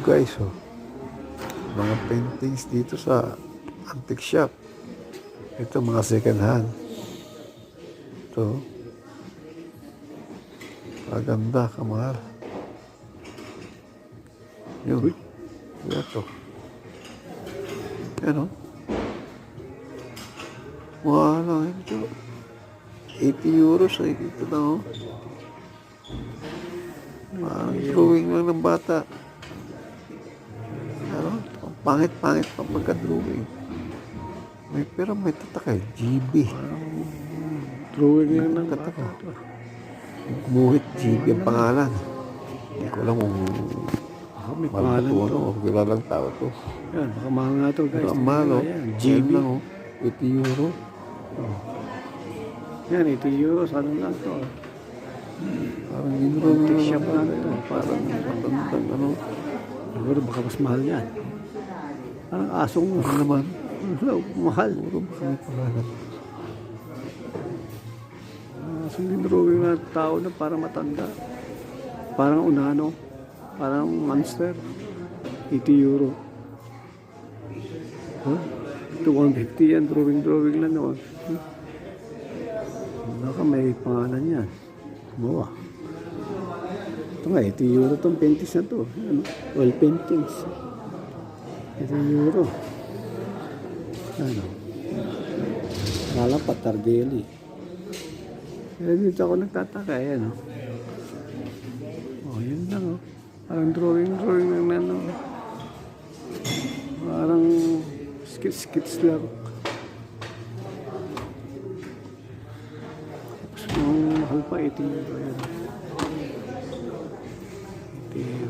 guys, oh. Mga paintings dito sa antique shop. Ito mga second hand. Ito. Maganda, kamahal. Yun. Ito. Yan, oh. Mukha lang ito. 80 euros ay ito na, oh. Parang drawing lang ng bata. Ano? Ang pangit-pangit pa pagka-drawing. May, pero may tatak eh. GB. Drawing lang ng Tatak bata. Gumuhit GB ang pangalan. Hindi ko alam kung Ah, may pangalan to ano kilalang tao to. Yan, baka mahal nga to guys. Ang mahal oh. Yan, GB lang oh. 80 euro. Yan, 80 euros. Ano lang to? Parang ginrawing Antique lang to. Parang matandang ano. Siguro baka mas mahal yan. Parang asong Ano naman? mahal. Puro baka may pangalan. Asong din drawing ng tao na parang matanda. Parang unano. Parang monster. 80 euro. Huh? Ito 150 yan. Drawing-drawing lang naman. Hmm? Baka may pangalan yan. Bawa. Ito nga, 80 euro itong paintings na to. Ano? Oil paintings. 80 euro. Ano? Kala pa Tardelli. Kaya dito ako nagtataka, ayan o. Oh, yun lang o. Parang drawing-drawing lang na ano. Parang skits-skits lang. Tapos yung mahal pa 18 euro yan. 80 euro.